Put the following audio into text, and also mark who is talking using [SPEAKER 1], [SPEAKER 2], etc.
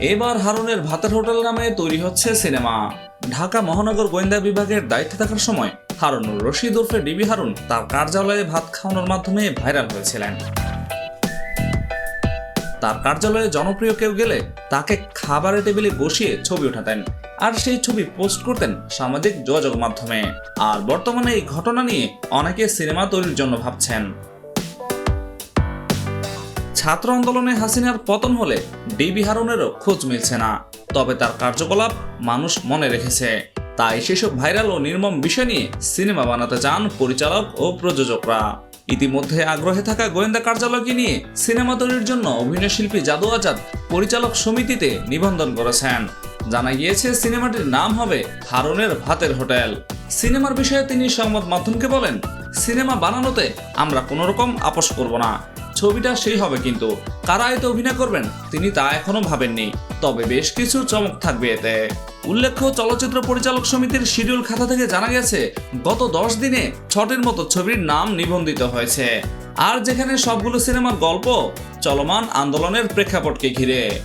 [SPEAKER 1] এবার হারুনের ভাতের হোটেল নামে তৈরি হচ্ছে সিনেমা। ঢাকা মহানগর গোয়েন্দা বিভাগের দায়িত্বে থাকার সময় হারুনুর রশিদ ওরফে ডিবি হারুন তার কার্যালয়ে ভাত খাওয়ানোর মাধ্যমে ভাইরাল হয়েছিলেন। তার কার্যালয়ে জনপ্রিয় কেউ গেলে তাকে খাবারের টেবিলে বসিয়ে ছবি ওঠাতেন আর সেই ছবি পোস্ট করতেন সামাজিক যোগাযোগ মাধ্যমে। আর বর্তমানে এই ঘটনা নিয়ে অনেকে সিনেমা তৈরির জন্য ভাবছেন। ছাত্র আন্দোলনে হাসিনার পতন হলে ডিবি হারুনেরও খোঁজ মিলছে না। তবে তার কার্যকলাপ মানুষ মনে রেখেছে। তাই সেসব ভাইরাল ও নির্মম বিষয় নিয়ে সিনেমা বানাতে চান পরিচালক ও প্রযোজকরা। ইতিমধ্যে আগ্রহে থাকা গোয়েন্দা কার্যালয়কে নিয়ে সিনেমা তৈরির জন্য অভিনয়শিল্পী জাদু আজাদ পরিচালক সমিতিতে নিবন্ধন করেছেন। জানা গিয়েছে, সিনেমাটির নাম হবে হারুনের ভাতের হোটেল। সিনেমার বিষয়ে তিনি সংবাদ মাধ্যমকে বলেন, সিনেমা বানানোতে আমরা কোনো রকম আপোষ করব না। ছবিটা সেই হবে কিন্তু। কারা এতে অভিনয় করবেন? তিনি তা এখনও ভাবেননি। তবে বেশ কিছু চমক থাকবে এতে। উল্লেখ্য, চলচ্চিত্র পরিচালক সমিতির শিডিউল খাতা থেকে জানা গেছে, গত দশ দিনে ছটির মতো ছবির নাম নিবন্ধিত হয়েছে। আর যেখানে সবগুলো সিনেমার গল্প চলমান আন্দোলনের প্রেক্ষাপটকে ঘিরে।